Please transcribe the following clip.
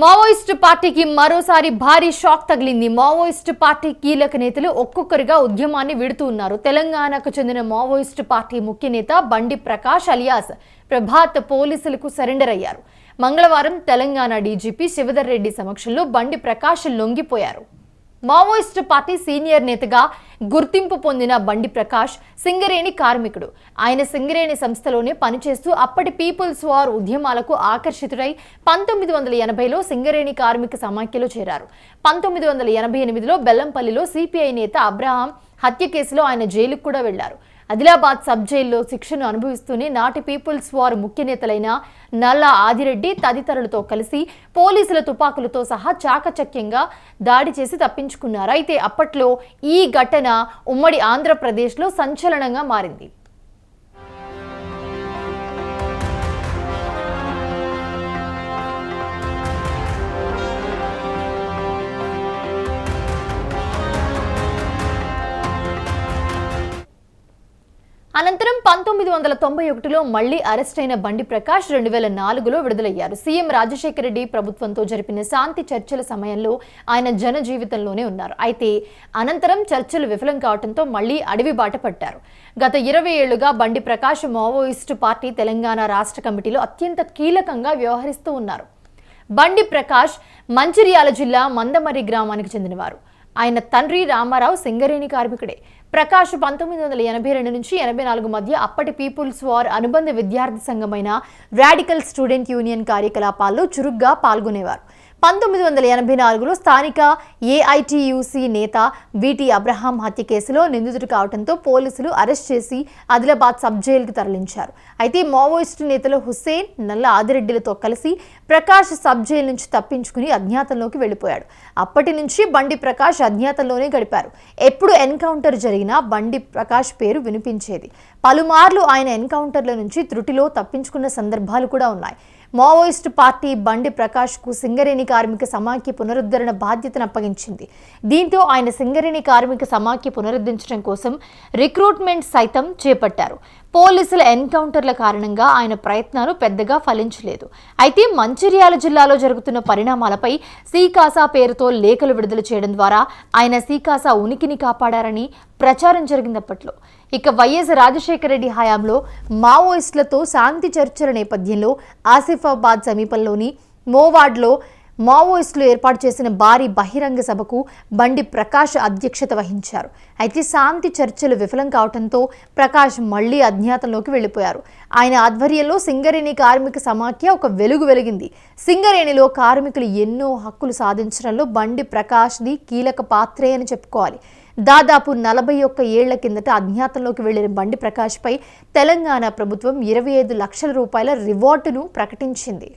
Maoist పార్టీకి మరోసారి భారీ షాక్ తగిలింది. మావోయిస్టు పార్టీ కీలక నేతలు ఒక్కొక్కరిగా ఉద్యమాన్ని విడుతూ ఉన్నారు. తెలంగాణకు చెందిన మావోయిస్టు పార్టీ ముఖ్య నేత బండి ప్రకాష్ అలియాస్ ప్రభాత్ పోలీసులకు సరెండర్ అయ్యారు. మంగళవారం తెలంగాణ డీజీపీ శివధర్ రెడ్డి సమక్షంలో బండి ప్రకాష్ లొంగిపోయారు. మావోయిస్టు పార్టీ సీనియర్ నేతగా గుర్తింపు పొందిన బండి ప్రకాష్ సింగరేణి కార్మికుడు. ఆయన సింగరేణి సంస్థలోనే పనిచేస్తూ అప్పటి పీపుల్స్ వార్ ఉద్యమాలకు ఆకర్షితుడై పంతొమ్మిది వందల ఎనభైలో సింగరేణి కార్మిక సమాఖ్యలో చేరారు. పంతొమ్మిది వందల ఎనభై ఎనిమిదిలో బెల్లంపల్లిలో సిపిఐ నేత అబ్రహాం హత్య కేసులో ఆయన జైలుకు కూడా వెళ్ళారు. ఆదిలాబాద్ సబ్ జైల్లో శిక్షను అనుభవిస్తూనే నాటి పీపుల్స్ వార్ ముఖ్య నేతలైన నల్ల ఆదిరెడ్డి తదితరులతో కలిసి పోలీసుల తుపాకులతో సహా చాకచక్యంగా దాడి చేసి తప్పించుకున్నారు. అయితే అప్పట్లో ఈ ఘటన ఉమ్మడి ఆంధ్రప్రదేశ్లో సంచలనంగా మారింది. అనంతరం పంతొమ్మిది వందల తొంభై ఒకటిలో మళ్ళీ అరెస్ట్ అయిన బండి ప్రకాష్ రెండు వేల నాలుగులో విడుదలయ్యారు. సీఎం రాజశేఖర రెడ్డి ప్రభుత్వంతో జరిపిన శాంతి చర్చల సమయంలో ఆయన జన జీవితంలోనే ఉన్నారు. అయితే అనంతరం చర్చలు విఫలం కావడంతో మళ్ళీ అడవి బాట పట్టారు. గత ఇరవై ఏళ్ళుగా బండి ప్రకాష్ మావోయిస్టు పార్టీ తెలంగాణ రాష్ట్ర కమిటీలో అత్యంత కీలకంగా వ్యవహరిస్తూ ఉన్నారు. బండి ప్రకాష్ మంచిర్యాల జిల్లా మందమర్రి గ్రామానికి చెందినవారు. ఆయన తండ్రి రామారావు సింగరేణి కార్మికుడే. ప్రకాష్ పంతొమ్మిది వందల ఎనభై రెండు నుంచి ఎనభై నాలుగు మధ్య అప్పటి పీపుల్స్ వార్ అనుబంధ విద్యార్థి సంఘమైన రాడికల్ స్టూడెంట్ యూనియన్ కార్యకలాపాల్లో చురుగ్గా పాల్గొనేవారు. పంతొమ్మిది వందల ఎనభై నాలుగులో స్థానిక ఏఐటియుసి నేత విటి అబ్రహాం హత్య కేసులో నిందితుడు కావడంతో పోలీసులు అరెస్ట్ చేసి ఆదిలాబాద్ సబ్ జైలుకు తరలించారు. అయితే మావోయిస్టు నేతలు హుస్సేన్ నల్ల ఆదిరెడ్డిలతో కలిసి ప్రకాష్ సబ్ జైలు నుంచి తప్పించుకుని అజ్ఞాతంలోకి వెళ్ళిపోయాడు. అప్పటి నుంచి బండి ప్రకాష్ అజ్ఞాతంలోనే గడిపారు. ఎప్పుడు ఎన్కౌంటర్ జరిగినా బండి ప్రకాష్ పేరు వినిపించేది. పలుమార్లు ఆయన ఎన్కౌంటర్ల నుంచి త్రుటిలో తప్పించుకున్న సందర్భాలు కూడా ఉన్నాయి. మావోయిస్టు పార్టీ బండి ప్రకాష్కు సింగరేణి కార్మిక సమాఖ్య పునరుద్ధరణ బాధ్యతను అప్పగించింది. దీంతో ఆయన సింగరేణి కార్మిక సమాఖ్య పునరుద్ధరించడం కోసం రిక్రూట్మెంట్ సైతం చేపట్టారు. పోలీసుల ఎన్కౌంటర్ల కారణంగా ఆయన ప్రయత్నాలు పెద్దగా ఫలించలేదు. అయితే మంచిర్యాల జిల్లాలో జరుగుతున్న పరిణామాలపై సీకాసా పేరుతో లేఖలు విడుదల చేయడం ద్వారా ఆయన సీకాసా ఉనికిని కాపాడారని ప్రచారం జరిగినప్పట్లో ఇక వైఎస్ రాజశేఖర రెడ్డి హయాంలో మావోయిస్టులతో శాంతి చర్చల నేపథ్యంలో ఆసిఫాబాద్ సమీపంలోని మోవాడ్లో మావోయిస్టులు ఏర్పాటు చేసిన భారీ బహిరంగ సభకు బండి ప్రకాష్ అధ్యక్షత వహించారు. అయితే శాంతి చర్చలు విఫలం కావడంతో ప్రకాష్ మళ్ళీ అజ్ఞాతంలోకి వెళ్ళిపోయారు. ఆయన ఆధ్వర్యంలో సింగరేణి కార్మిక సమాఖ్య ఒక వెలుగు వెలిగింది. సింగరేణిలో కార్మికులు ఎన్నో హక్కులు సాధించడంలో బండి ప్రకాష్ది కీలక పాత్రే అని చెప్పుకోవాలి. దాదాపు నలభై ఒక్క ఏళ్ళ కిందట అజ్ఞాతంలోకి వెళ్ళిన బండి ప్రకాష్పై తెలంగాణ ప్రభుత్వం ఇరవై ఐదు లక్షల రూపాయల రివార్డును ప్రకటించింది.